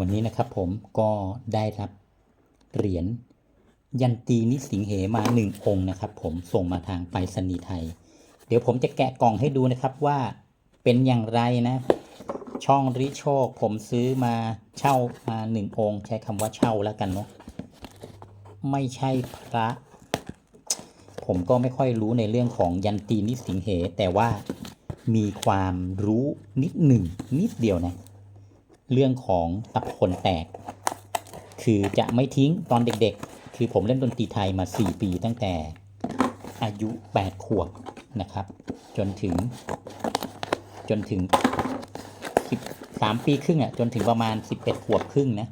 วันนี้นะครับผมก็ได้รับเหรียญยันตีนิสิงเหมาหนึ่งองค์นะครับ ผมส่งมาทางไปรษณีย์ไทย เดี๋ยวผมจะแกะกล่องให้ดูนะครับว่าเป็นอย่างไรนะ ช่องริโชค ผมซื้อมาเช่ามาหนึ่งองค์ ใช้คำว่าเช่าแล้วกันเนาะไม่ใช่พระ ผมก็ไม่ค่อยรู้ในเรื่องของยันตีนิสิงเห แต่ว่ามีความรู้นิดหนึ่งนิดเดียวนะ เรื่องของตะพนแตก คือจะไม่ทิ้งตอนเด็กๆ คือผมเล่นดนตรีไทยมา 4 ปีตั้งแต่อายุ 8 ขวบนะครับ จนถึง จนถึง 13 ปีครึ่งอะจนถึงประมาณ 11 ขวบครึ่งนะ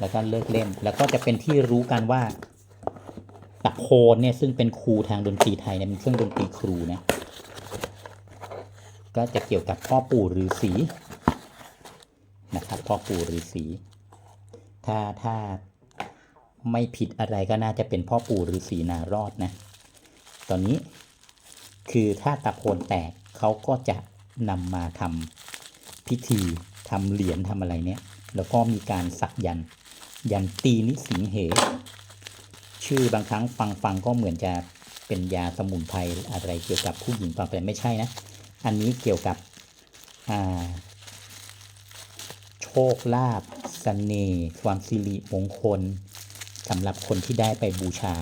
แล้วก็เลิกเล่นแล้วก็จะเป็นที่รู้กันว่าตะโพนเนี่ยซึ่งเป็นครูทางดนตรีไทยเนี่ยเป็นเครื่องดนตรีครูนะก็จะเกี่ยวกับพ่อปู่ฤาษีนะครับ พ่อปู่ฤาษีถ้าถ้าไม่ผิดอะไรก็น่าจะเป็นพ่อปู่ฤาษีนารอดนะ ตอนนี้คือถ้าตะโพนแตกเขาก็จะนำมาทำพิธีทำเหรียญทำอะไรเนี่ย แล้วก็มีการสักยัน ยันตีนิสิงเห ชื่อบางครั้งฟังฟังก็เหมือนจะเป็นยาสมุนไพรอะไรเกี่ยวกับผู้หญิงฟังไปไม่ใช่นะ อันนี้เกี่ยวกับอ่า คลาภเสน่ห์ความสิริมงคลสำหรับคนที่ได้ไปบูชา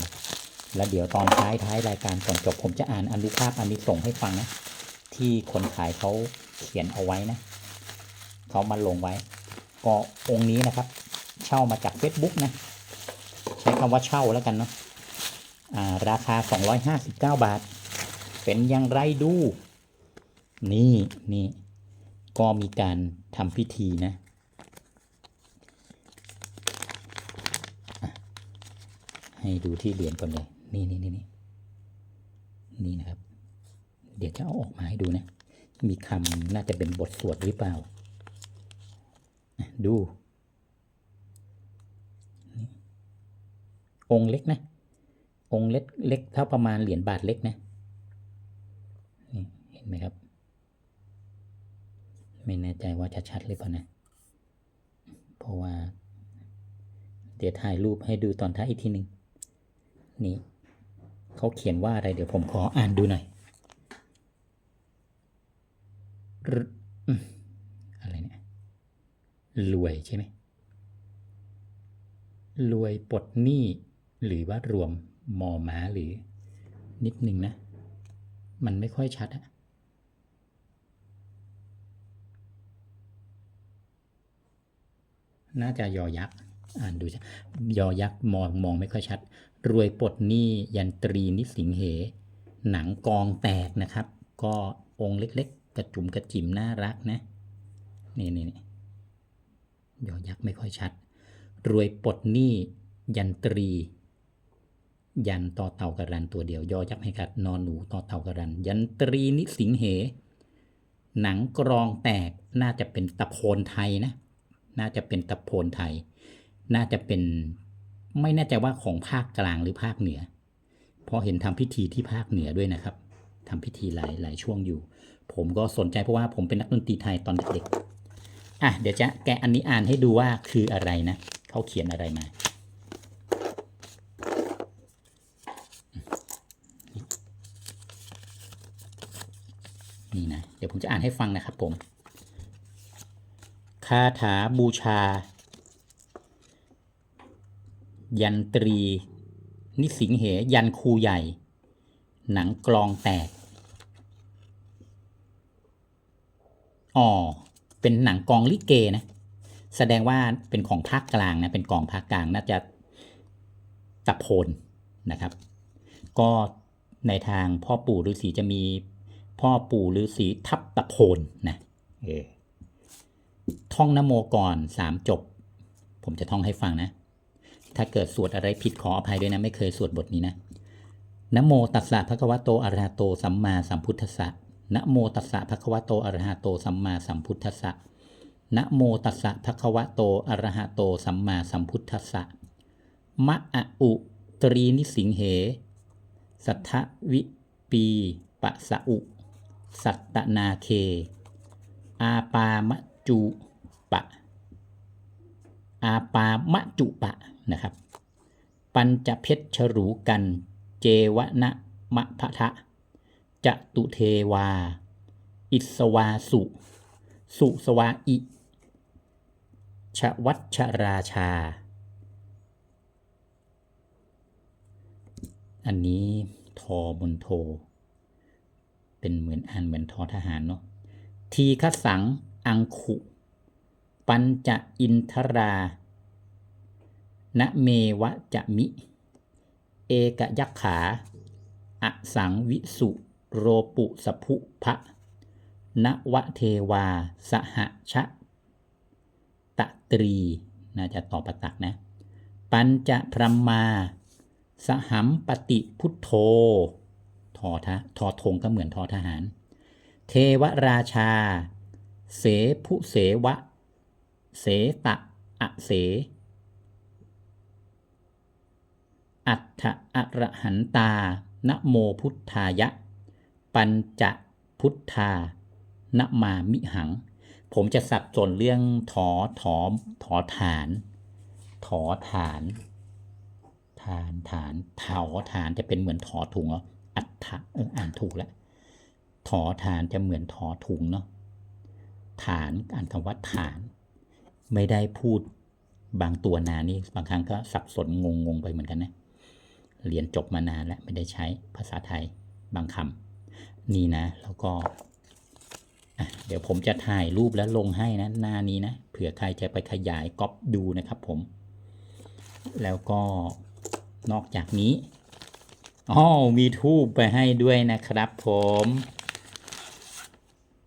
แล้วเดี๋ยวตอนท้ายท้ายรายการก่อนจบผมจะอ่านอนุภาพอันนี้ส่งให้ฟังนะ ที่คนขายเขาเขียนเอาไว้นะเขามาลงไว้ ก็องค์นี้นะครับ เช่ามาจาก Facebook นะ ใช้คำว่าเช่าแล้วกันเนาะอ่าราคา 259 บาท เป็นอย่างไรดู นี่นี่ก็มีการทำพิธีนะ ให้ดูที่เหรียญก่อนเลย นี่นี่นี่นี่นี่นะครับ เดี๋ยวจะเอาออกมาให้ดูนะ มีคำน่าจะเป็นบทสวดหรือเปล่า ดู องค์เล็กนะ องค์เล็กเล็กเท่าประมาณเหรียญบาทเล็กนะนี่เห็นไหมครับ ไม่แน่ใจว่าจะชัดหรือเปล่านะ เพราะว่า เดี๋ยวถ่ายรูปให้ดูตอนท้ายอีกทีหนึ่ง นี่เขาเขียนว่าอะไรเดี๋ยวผมขออ่านดูหน่อยอะไรเนี่ยรวยใช่ไหมรวยปลดหนี้หรือว่ารวมมอม้าหรือนิดหนึ่งนะ มันไม่ค่อยชัดอะน่าจะยอยักษ์อ่านดูจ้ะยอยักษ์มองมองไม่ค่อยชัด รวยปลดหนี้ยันตรีนิสิงเห หนังกองแตกนะครับ ก็องค์เล็กๆ กระจุมกระจิ๋มน่ารักนะ นี่นี่นี่ยอยักษ์ไม่ค่อยชัด รวยปลดหนี้ยันตรี ยันต่อเต่ากระรันตัวเดียว ยอยักษ์ให้กัดนอนหนูต่อเต่ากระรัน ยันตรีนิสิงเห หนังกรองแตกน่าจะเป็นตะโพนไทยนะ น่าจะเป็นตะโพนไทย น่าจะเป็น ไม่แน่ใจว่าของภาคกลางหรือภาคเหนือ เพราะเห็นทำพิธีที่ภาคเหนือด้วยนะครับทำพิธีหลายหลายช่วงอยู่ ผมก็สนใจเพราะว่าผมเป็นนักดนตรีไทยตอนเด็กๆอะเดี๋ยวจะแกะอันนี้อ่านให้ดูว่าคืออะไรนะเขาเขียนอะไรมานี่นะ เดี๋ยวผมจะอ่านให้ฟังนะครับผม คาถาบูชา ยันตรี นิสิงเห ยันครูใหญ่ หนังกลองแตก อ๋อ เป็นหนังกองลิเกนะ แสดงว่าเป็นของภาคกลางนะ เป็นกองภาคกลางน่าจะตะโพนนะครับ ก็ในทางพ่อปู่ฤาษีจะมีพ่อปู่ฤาษีทับตะโพนนะเอท่องนโมก่อนสามจบ ผมจะท่องให้ฟังนะ ถ้าเกิดสวดอะไรผิดขออภัยด้วยนะ ไม่เคยสวดบทนี้นะนะโมตัสสะภะคะวะโตอะระหะโตสัมมาสัมพุทธัสสะนะโมตัสสะภะคะวะโตอะระหะโตสัมมาสัมพุทธัสสะนะโมตัสสะภะคะวะโตอะระหะโตสัมมาสัมพุทธัสสะมะอะอุตรีนิสิงเห สัทธวิปีปะสะอุ สัตตนาเค อาปามะจูปะ อาปามะจุปะ นะครับ ปัญจเพชรฉรูกัน เจวนะมะพะทะจตุเทวา อิสวาสุ สุสวาอิชวัชราชา อันนี้ทอบนโท เป็นเหมือนอ่านเหมือนทอทหารเนาะ ทีฆสัง อังคุปัญจะอินทรา ณเมวะจะมิ เอกยักขาอสังวิสุโรปุสภุพะนวเทวา สหชะตะตรี น่าจะต่อประตักนะ ปัญจะพรมมา สหัมปติพุทโธทอทะทอทงก็เหมือนทอทหาร เทวราชา เสพุเสวะ เสตะอะเส อัฏฐอรหันตา นะโมพุทธายะ ปัญจะพุทธานะมามิหัง ผมจะสับสนเรื่องถอถอถอฐาน ถอฐาน ฐานฐานถอฐานจะเป็นเหมือนถอถุงเหรออัฏฐะเอออ่านถูกแล้วถอฐานจะเหมือนถอถุงเนาะฐานอ่านคำว่าฐาน ไม่ได้พูดบางตัวนานนี่บางครั้งก็สับสนงงงไปเหมือนกันนะ เรียนจบมานานแล้วไม่ได้ใช้ภาษาไทยบางคำนี่นะ แล้วก็เดี๋ยวผมจะถ่ายรูปแล้วลงให้นะ หน้านี้นะเผื่อใครจะไปขยายก๊อปดูนะครับผม แล้วก็นอกจากนี้อ๋อมีทูบไปให้ด้วยนะครับผม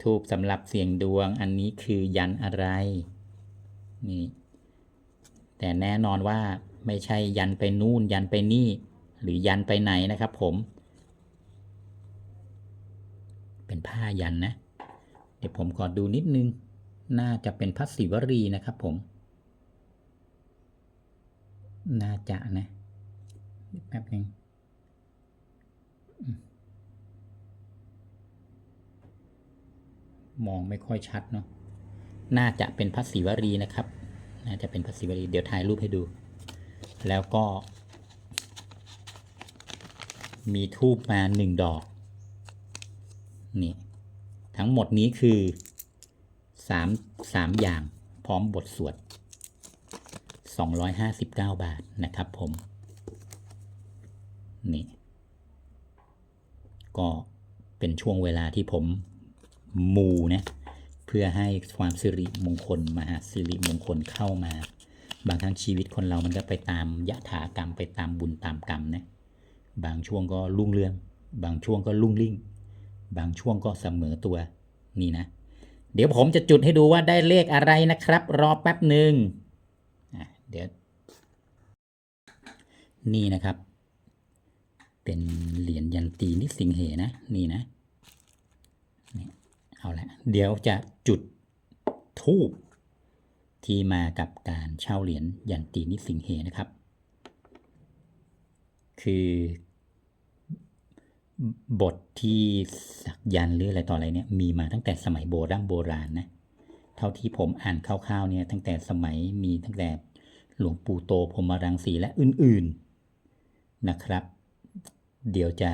ทูบสำหรับเสียงดวงอันนี้คือยันอะไรนี่แต่แน่นอนว่าไม่ใช่ยันไปนู่นยันไปนี่ หรือยันไปไหนนะครับผม เป็นผ้ายันนะ เดี๋ยวผมขอดูนิดนึง น่าจะเป็นพระศิวรีนะครับผม น่าจะนะแป๊บนึงมองไม่ค่อยชัดเนาะ น่าจะเป็นพระศิวรีนะครับ น่าจะเป็นพระศิวลีเดี๋ยวถ่ายรูปให้ดู แล้วก็ มีทูบมาหนึ่งดอก นี่ ทั้งหมดนี้คือสามสามอย่างพร้อมบทสวด 259 บาทนะครับผม นี่ ก็เป็นช่วงเวลาที่ผมมูนะ เพื่อให้ความสิริมงคลมหาสิริมงคลเข้ามา บางครั้งชีวิตคนเรามันก็ไปตามยะถากรรมไปตามบุญตามกรรมนะ บางช่วงก็รุ่งเรือง บางช่วงก็รุ่งริ่ง บางช่วงก็เสมอตัว นี่นะ เดี๋ยวผมจะจุดให้ดูว่าได้เลขอะไรนะครับ รอแป๊บหนึ่งเดี๋ยว นี่นะครับ เป็นเหรียญยันตีนิสิงเหนะ นี่นะนี่เอาละ เดี๋ยวจะจุดทูบที่มากับการเช่าเหรียญยันตีนิสิงเหนะครับ คือบทที่สักยันหรืออะไรต่ออะไรเนี่ยมีมาตั้งแต่สมัยโบราณโบราณนะเท่าที่ผมอ่านคร่าวๆเนี่ยตั้งแต่สมัยมีตั้งแต่หลวงปู่โตพรมรังสีและอื่นๆนะครับ เดี๋ยวจะ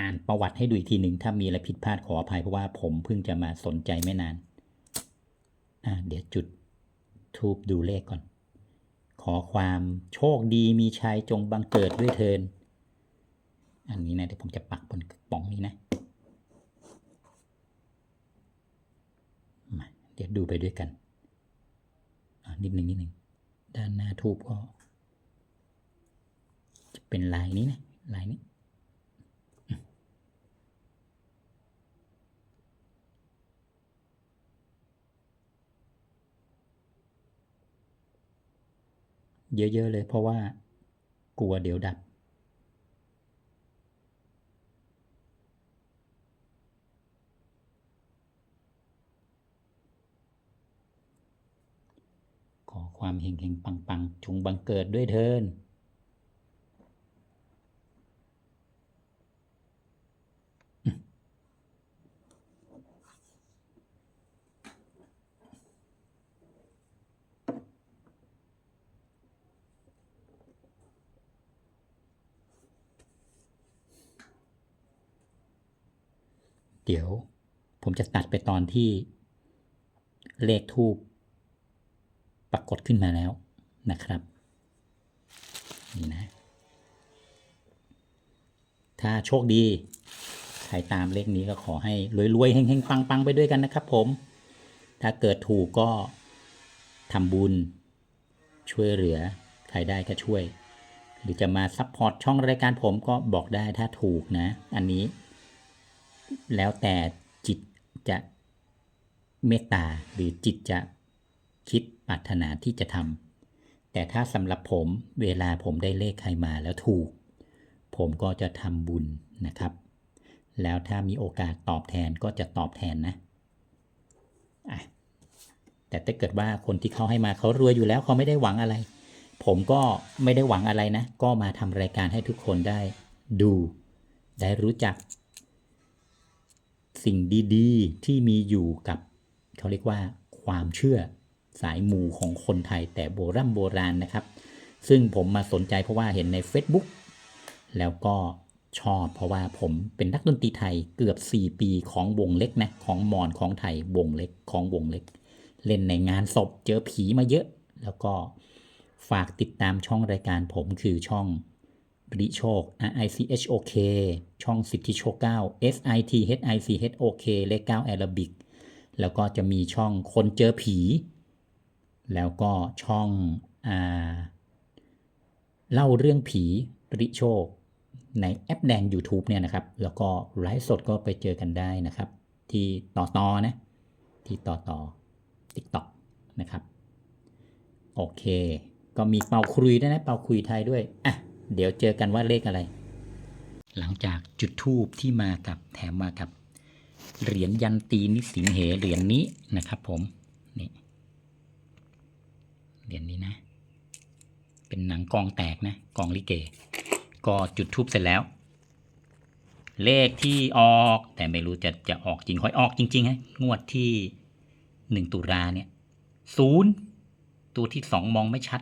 อ่านประวัติให้ดูอีกทีหนึ่งถ้ามีอะไรผิดพลาดขออภัยเพราะว่าผมเพิ่งจะมาสนใจไม่นาน อ่าเดี๋ยวจุดทูบดูเลขก่อน อความโชคดีมีชัยจงบังเกิดด้วยเทิน อันนี้นะเดี๋ยวผมจะปักบนกระป๋องนี้นะมาเดี๋ยวดูไปด้วยกันอ่านิดหนึ่งนิดหนึ่งด้านหน้าทูบก็ จะเป็นลายนี้นะลายนี้ เยอะๆเลย เพราะว่ากลัวเดี๋ยวดับ ขอความเฮงๆปังๆจงบังเกิดด้วยเทิน เดี๋ยวผมจะตัดไปตอนที่เลขทูปปรากฏขึ้นมาแล้วนะครับ นี่นะ ถ้าโชคดี ใครตามเลขนี้ก็ขอให้รวยๆเฮงๆปังๆไปด้วยกันนะครับผม ถ้าเกิดถูกก็ทำบุญ ช่วยเหลือ ใครได้ก็ช่วย หรือจะมาซัพพอร์ตช่องรายการผมก็บอกได้ถ้าถูกนะ อันนี้ แล้วแต่จิตจะเมตตาหรือจิตจะคิดปรารถนาที่จะทำแต่ถ้าสำหรับผมเวลาผมได้เลขใครมาแล้วถูก ผมก็จะทำบุญนะครับ แล้วถ้ามีโอกาสตอบแทนก็จะตอบแทนนะอะแต่ถ้าเกิดว่าคนที่เขาให้มาเขารวยอยู่แล้วเขาไม่ได้หวังอะไร ผมก็ไม่ได้หวังอะไรนะ ก็มาทำรายการให้ทุกคนได้ดู ได้รู้จัก สิ่งดีๆ ที่มีอยู่กับเขาเรียกว่าความเชื่อสายมูของคนไทยแต่โบรโบราณนะครับ ซึ่งผมมาสนใจเพราะว่าเห็นใน Facebook แล้วก็ชอบเพราะว่าผมเป็นนักดนตรีไทยเกือบ 4 ปีของวงเล็กนะของมอนของไทยวงเล็กของวงเล็ก เล่นในงานศพเจอผีมาเยอะ แล้วก็ฝากติดตามช่องรายการผมคือช่อง ริโชค R I C H O K ช่องสิทธิโชค 9 S I T H I C H O K เลข9 Arabic แล้วก็จะมีช่องคนเจอผี แล้วก็ช่องอเล่าเรื่องผีริโชค ในแอปแดง YouTube เนี่ยนะครับ แล้วก็ไลฟ์สดก็ไปเจอกันได้นะครับ ที่ต่อต่อนะ ที่ต่อต่อ TikTok นะครับ โอเค ก็มีเป่าคุยด้วยนะ เป่าคุยไทยด้วย อะ เดี๋ยวเจอกันว่าเลขอะไร หลังจากจุดทูบที่มากับแถมมากับ เหรียญยันตีนิสิงเหเหรียญนี้นะครับ ผมนี่เหรียญนี้นะ เป็นหนังกองแตกนะกองลิเก ก็จุดทูบเสร็จแล้ว เลขที่ออกแต่ไม่รู้จะจะออกจริงค่อยออกจริงๆฮะงวดที่หนึ่งตุลาเนี่ยศูนย์ตัวที่สองมองไม่ชัด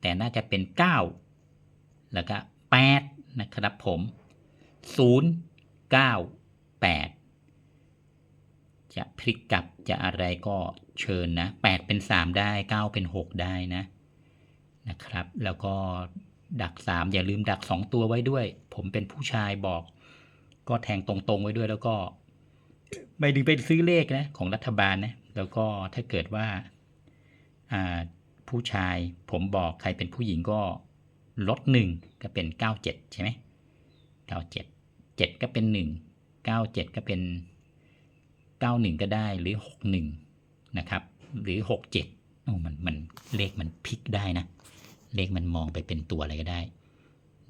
แต่น่าจะเป็นเก้า แล้วก็แปดนะครับผมศูนย์เก้าแปดจะพลิกกลับจะอะไรก็เชิญนะแปดเป็นสามได้เก้าเป็นหกได้นะนะครับ แล้วก็ดักสามอย่าลืมดักสองตัวไว้ด้วย ผมเป็นผู้ชายบอก ก็แทงตรงๆไว้ด้วยแล้วก็ไม่ดึงไปซื้อเลขนะของรัฐบาลนะแล้วก็ถ้าเกิดว่าอ่าผู้ชายผมบอกใครเป็นผู้หญิงก็ ลดหนึ่งก็เป็นเก้าเจ็ดใช่ไหมเก้าเจ็ดเจ็ดก็เป็นหนึ่งเก้าเจ็ดก็เป็นเก้าหนึ่งก็ได้หรือหกหนึ่งนะครับ หรือหกเจ็ดโอ้มันมันเลขมันพลิกได้นะ เลขมันมองไปเป็นตัวอะไรก็ได้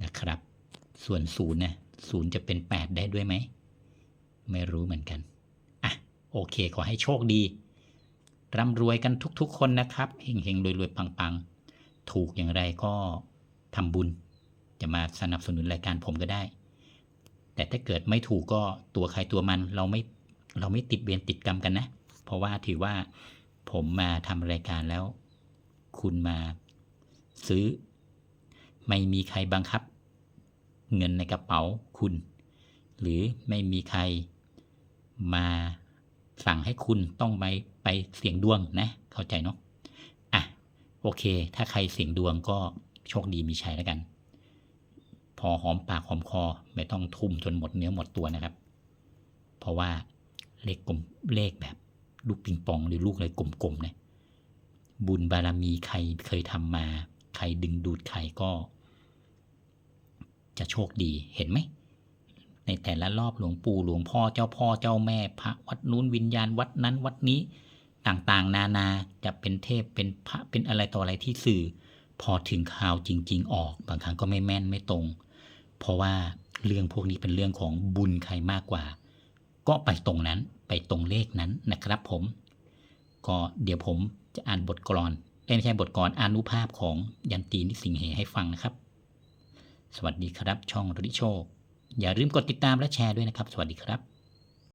นะครับ ส่วนศูนย์นะศูนย์จะเป็นแปดได้ด้วยไหม ไม่รู้เหมือนกัน อะ โอเค ขอให้โชคดี ร่ำรวยกันทุกๆคนนะครับ เฮงๆรวยๆ ปังๆ ถูกอย่างไรก็ ทำบุญ จะมาสนับสนุนรายการผมก็ได้ แต่ถ้าเกิดไม่ถูกก็ตัวใครตัวมันเราไม่เราไม่ติดเวรติดกรรมกันนะ เพราะว่าถือว่าผมมาทำรายการแล้ว คุณมาซื้อ ไม่มีใครบังคับ เงินในกระเป๋าคุณ หรือไม่มีใครมาสั่งให้คุณต้องไปไปเสี่ยงดวงนะ เข้าใจเนาะอะโอเค ถ้าใครเสี่ยงดวงก็ โชคดีมีชัยแล้วกัน พอหอมปากหอมคอไม่ต้องทุ่มจนหมดเนื้อหมดตัวนะครับ เพราะว่าเลขกลมเลขแบบลูกปิงปองหรือลูกอะไรกลมๆนะบุญบารมีใครเคยทำมา ใครดึงดูดใครก็ จะโชคดีเห็นไหมในแต่ละรอบหลวงปู่หลวงพ่อเจ้าพ่อเจ้าแม่ พระวัดนู้นวิญญาณวัดนั้นวัดนี้ต่างๆ นานาจะเป็นเทพเป็นพระเป็นอะไรต่ออะไรที่สื่อ พอถึงข่าวจริง ๆ ออก บางครั้งก็ไม่แม่นไม่ตรง เพราะว่าเรื่องพวกนี้เป็นเรื่องของบุญใครมากกว่า ก็ไปตรงนั้นไปตรงเลขนั้นนะครับผม ก็เดี๋ยวผมจะอ่านบทกลอนไม่ใช่บทกลอานุภาพของยันตีนิสิงเหให้ฟังนะครับ สวัสดีครับช่องริโชค อย่าลืมกดติดตามและแชร์ด้วยนะครับ สวัสดีครับ